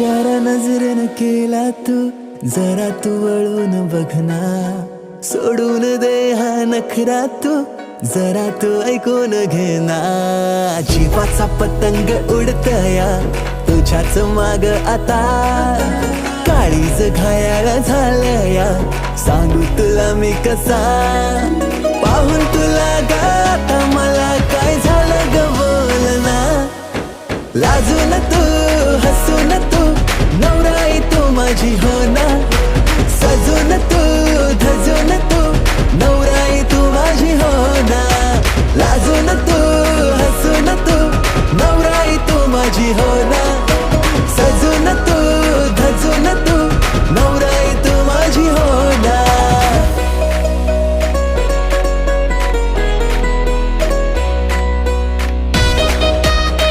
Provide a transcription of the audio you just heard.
इशारा नजरेनं केला तू जरा तू वळून बघना सोडून दे हा नखरा तू जरा तू ऐकून घेना जीवाचा पतंग उडतया तुझ्याच माग आता. काळीज घायाळ झालया सांगू तुला मी कसा. पाहून तुला गाता मला काय झालं ग बोलना. लाजून तू तू माझी